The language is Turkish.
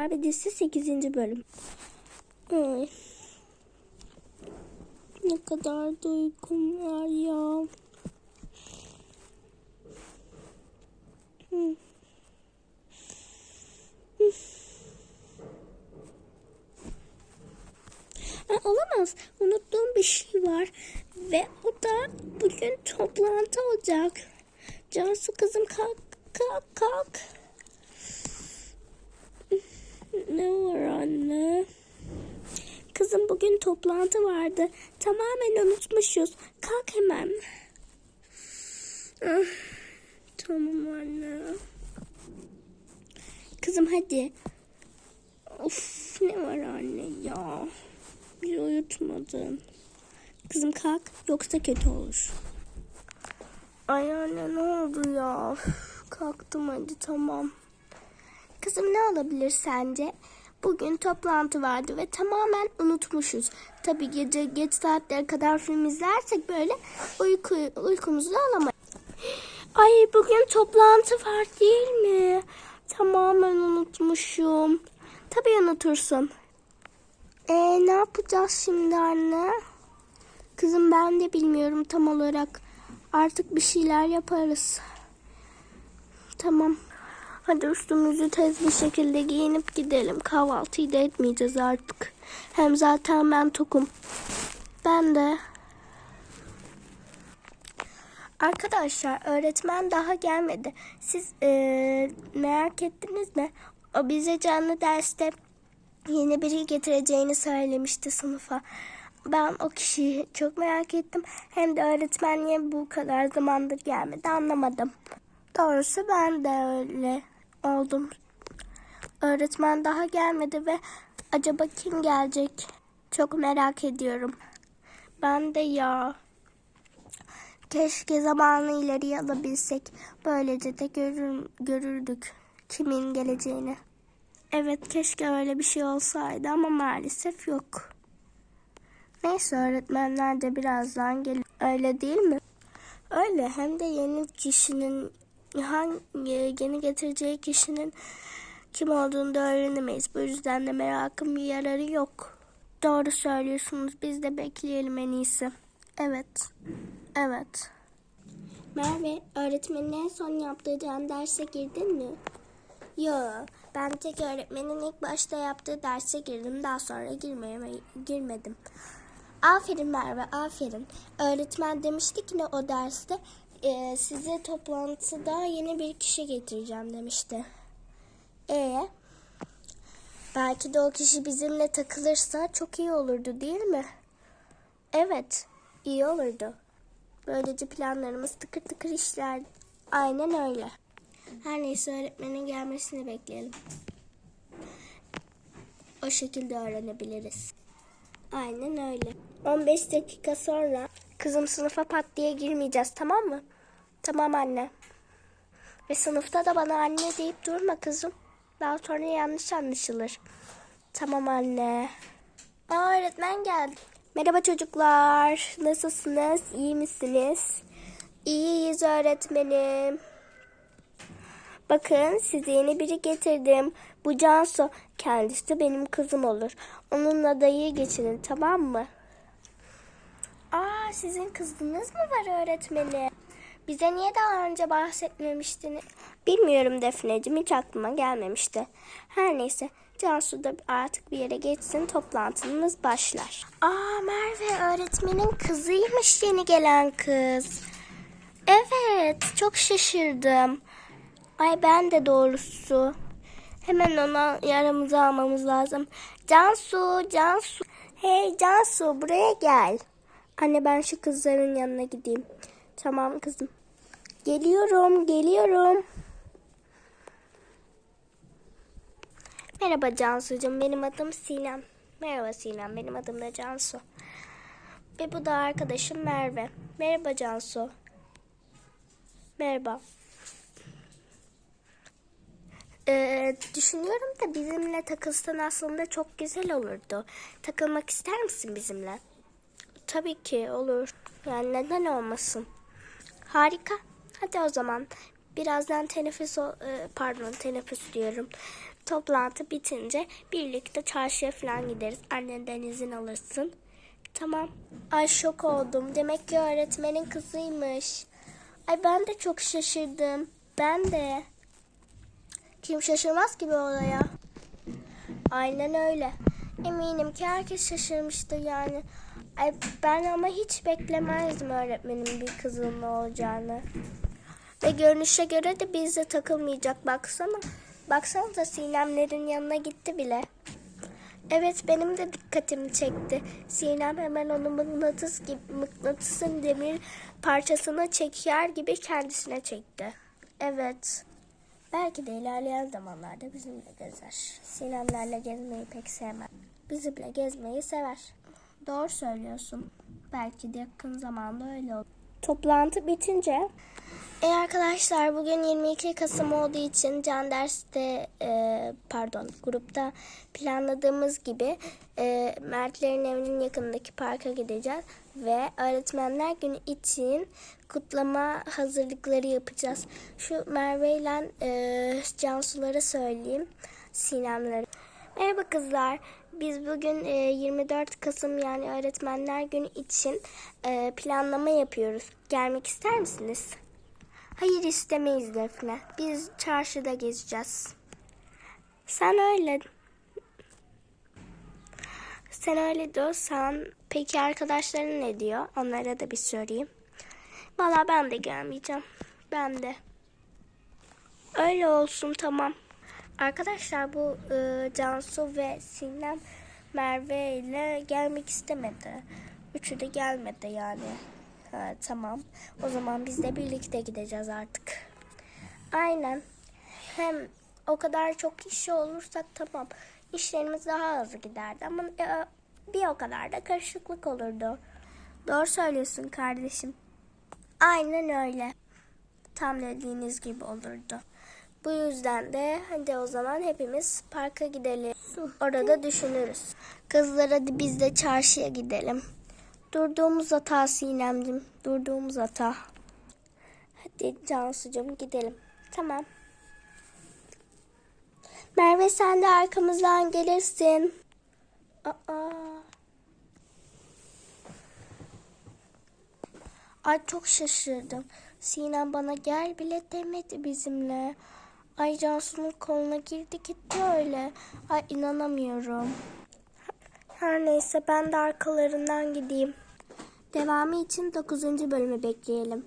Barbie dizisi 8. bölüm. Ay. Ne kadar da uykum var ya. Ha, olamaz. Unuttuğum bir şey var. Ve o da bugün toplantı olacak. Cansu kızım kalk kalk kalk. Ne var anne? Kızım bugün toplantı vardı. Tamamen unutmuşuz. Kalk hemen. Ah, tamam anne. Kızım hadi. Of ne var anne ya. Bir uyutmadın. Kızım kalk yoksa kötü olur. Ay anne ne oldu ya? Kalktım hadi tamam. Kızım ne olabilir sence? Bugün toplantı vardı ve tamamen unutmuşuz. Tabii gece geç saatlere kadar film izlersek böyle uyku, uykumuzu da alamayız. Ay bugün toplantı var değil mi? Tamamen unutmuşum. Tabii unutursun. Ee, ne yapacağız şimdi anne? Kızım ben de bilmiyorum tam olarak. Artık bir şeyler yaparız. Tamam. Hadi üstümüzü tez bir şekilde giyinip gidelim. Kahvaltıyı da etmeyeceğiz artık. Hem zaten ben tokum. Ben de. Arkadaşlar öğretmen daha gelmedi. Siz eee, merak ettiniz mi? O bize canlı derste yeni biri getireceğini söylemişti sınıfa. Ben o kişiyi çok merak ettim. Hem de öğretmen niye bu kadar zamandır gelmedi anlamadım. Doğrusu ben de öyle oldum. Öğretmen daha gelmedi ve acaba kim gelecek? Çok merak ediyorum. Ben de ya. Keşke zamanı ileriye alabilsek. Böylece de görür, görürdük kimin geleceğini. Evet keşke öyle bir şey olsaydı ama maalesef yok. Neyse öğretmenler de birazdan gelir. Öyle değil mi? Öyle hem de yeni kişinin hangi yeni getireceği kişinin kim olduğunu da öğrenemeyiz. Bu yüzden de merakım bir yararı yok. Doğru söylüyorsunuz. Biz de bekleyelim en iyisi. Evet. Evet. Merve, öğretmenin en son yaptığı can derse girdin mi? Yo, ben tek öğretmenin ilk başta yaptığı derse girdim. Daha sonra girmeye, girmedim. Aferin Merve, aferin. Öğretmen demişti ki ne o derste e, size toplantıda yeni bir kişi getireceğim demişti. E belki de o kişi bizimle takılırsa çok iyi olurdu değil mi? Evet, iyi olurdu. Böylece planlarımız tıkır tıkır işler. Aynen öyle. Her neyse öğretmenin gelmesini bekleyelim. O şekilde öğrenebiliriz. Aynen öyle. 15 dakika sonra kızım sınıfa pat diye girmeyeceğiz tamam mı? Tamam anne. Ve sınıfta da bana anne deyip durma kızım. Daha sonra yanlış anlaşılır. Tamam anne. Aa öğretmen geldi. Merhaba çocuklar. Nasılsınız? İyi misiniz? İyiyiz öğretmenim. Bakın size yeni biri getirdim. Bu Cansu. Kendisi de benim kızım olur. Onunla da iyi geçinin tamam mı? Aa sizin kızınız mı var öğretmenim? Bize niye daha önce bahsetmemiştiniz? Bilmiyorum Defneciğim hiç aklıma gelmemişti. Her neyse Cansu da artık bir yere geçsin toplantımız başlar. Aa Merve öğretmenin kızıymış yeni gelen kız. Evet çok şaşırdım. Ay ben de doğrusu. Hemen ona yaramızı almamız lazım. Cansu, Cansu. Hey Cansu buraya gel. Anne ben şu kızların yanına gideyim. Tamam kızım. Geliyorum, geliyorum. Merhaba Cansu'cum. Benim adım Sinem. Merhaba Sinem. Benim adım da Cansu. Ve bu da arkadaşım Merve. Merhaba Cansu. Merhaba. Ee, düşünüyorum da bizimle takılsan aslında çok güzel olurdu. Takılmak ister misin bizimle? Tabii ki olur. Yani neden olmasın? Harika. Hadi o zaman. Birazdan teneffüs, e, pardon teneffüs diyorum. Toplantı bitince birlikte çarşıya falan gideriz. Annenden izin alırsın. Tamam. Ay şok oldum. Demek ki öğretmenin kızıymış. Ay ben de çok şaşırdım. Ben de. Kim şaşırmaz ki bu olaya? Aynen öyle. Eminim ki herkes şaşırmıştır yani. Ay ben ama hiç beklemezdim öğretmenin bir kızının olacağını. Ve görünüşe göre de bizde takılmayacak baksana. Baksana da Sinemlerin yanına gitti bile. Evet benim de dikkatimi çekti. Sinem hemen onu mıknatıs gibi mıknatısın demir parçasına çeker gibi kendisine çekti. Evet. Belki de ilerleyen zamanlarda bizimle gezer. Sinemlerle gezmeyi pek sevmez. Bizimle gezmeyi sever. Doğru söylüyorsun. Belki de yakın zamanda öyle olur. Toplantı bitince e arkadaşlar bugün 22 Kasım olduğu için can derste e, pardon grupta planladığımız gibi e, Mertlerin evinin yakınındaki parka gideceğiz ve öğretmenler günü için kutlama hazırlıkları yapacağız. Şu Merve ile e, Cansu'lara söyleyeyim Sinemlere. Merhaba kızlar. Biz bugün e, 24 Kasım yani Öğretmenler Günü için e, planlama yapıyoruz. Gelmek ister misiniz? Hayır istemeyiz Defne. Biz çarşıda gezeceğiz. Sen öyle. Sen öyle diyorsan peki arkadaşların ne diyor? Onlara da bir sorayım. Valla ben de gelmeyeceğim. Ben de. Öyle olsun tamam. Arkadaşlar bu e, Cansu ve Sinem Merve ile gelmek istemedi. Üçü de gelmedi yani. Ha, tamam. O zaman biz de birlikte gideceğiz artık. Aynen. Hem o kadar çok kişi olursak tamam. İşlerimiz daha hızlı giderdi ama e, bir o kadar da karışıklık olurdu. Doğru söylüyorsun kardeşim. Aynen öyle. Tam dediğiniz gibi olurdu. Bu yüzden de hadi o zaman hepimiz parka gidelim. Orada düşünürüz. Kızlar hadi biz de çarşıya gidelim. Durduğumuz hata Sinemcim. Durduğumuz hata. Hadi Cansu'cum gidelim. Tamam. Merve sen de arkamızdan gelirsin. Aa. Ay çok şaşırdım. Sinem bana gel bile demedi bizimle. Ay Cansu'nun koluna girdi gitti öyle. Ay inanamıyorum. Her neyse ben de arkalarından gideyim. Devamı için 9. bölümü bekleyelim.